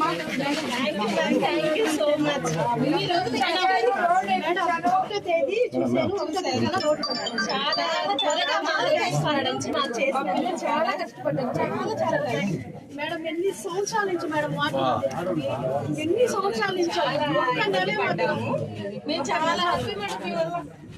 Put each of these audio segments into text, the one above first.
మా thank you so much ఈ రోజు మేడం చాలా త్వరగా మాది మాకు చాలా కష్టపడ్డాను చాలా చాలా మేడం ఎన్ని సంవత్సరాల నుంచి మేడం ఎన్ని సంవత్సరాల నుంచి మేము చాలా హ్యాపీ మేడం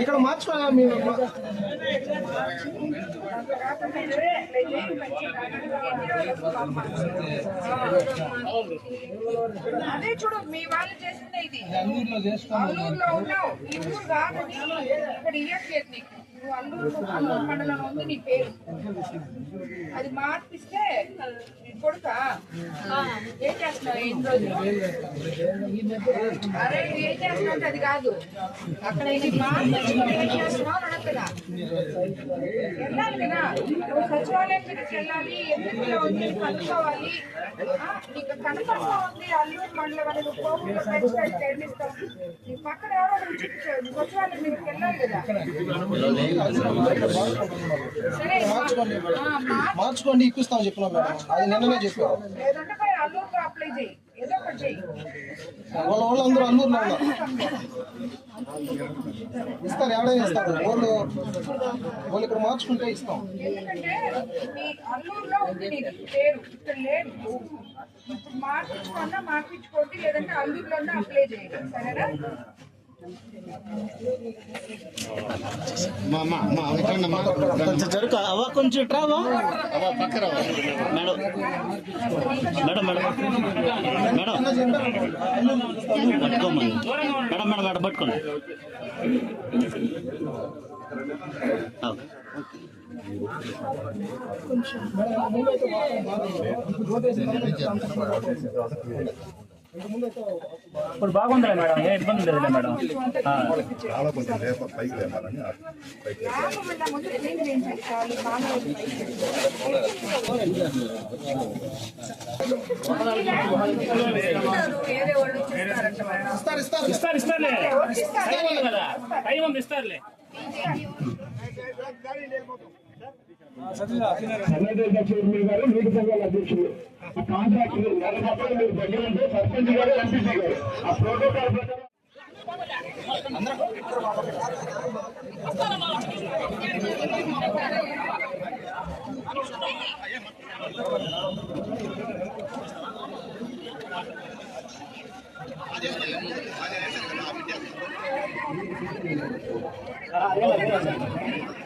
ఇక్కడ మార్చుకోవాలి మీరు అదే చూడు మీ వాళ్ళు చేసిందే ఇది. అల్లూరులో ఉన్నావు. ఈ ఊరు కాదని ఇక్కడ ఇయ్యట్లేదు నీకు. నువ్వు అల్లూరు అల్లూరు మండలం ఉంది నీ పేరు. అది మార్పిస్తే నీ కొడుక? ఏం చేస్తున్నావు ఎన్ని రోజులు అరే నువ్వు ఏం చేస్తున్నావు అంటే అది కాదు. అక్కడ ఇది మార్పించుకొని ఏం చేస్తున్నావు అని అడగదా వెళ్ళాలి కదా. నువ్వు సచివాలయం మీదకి వెళ్ళాలి ఎందుకు ఇలా ఉంది? కనుక్కోవాలి నీకు కనపడతా ఉంది అల్లూరు మండలం అని నువ్వు కోపంలో పెంచుతాడు నీ పక్కన మార్చుకోండి ఇప్పిస్తాం చెప్పినా మేడం. అది నిన్ననే చెప్పారు వాళ్ళ వాళ్ళు అందరూ అల్లూరులో ఉన్నారు. ఇస్తారు ఎవడైనా ఇస్తారు. వాళ్ళు వాళ్ళు ఇక్కడ మార్చుకుంటే ఇస్తాం. మార్పించుకోండి లేదంటే అల్లూరులోనే అప్లై చేయండి. సరేనా? కొంచెం జరుగు అవ్వ కొంచెం ఇట్రావా మేడం. Madam madam. మేడం. పట్టుకోమని. మేడం మేడం మేడం పట్టుకోండి. ఓకే. ఇప్పుడు బాగుందిలే మేడం ఏ ఇబ్బంది లేదులే మేడం. చాలా కొంచెం లేప పైకి లేపాలని పైకి లేపాలి. టైం ఉంది ఇస్తారులే. చేయించండి చాలు మామూలు వేరే వాళ్ళు చేస్తారంట మేడం ఇస్తారు ఇస్తారు ఇస్తారు ఇస్తారులే టైం ఉంది కదా టైం ఉంది ఇస్తారులే ఆ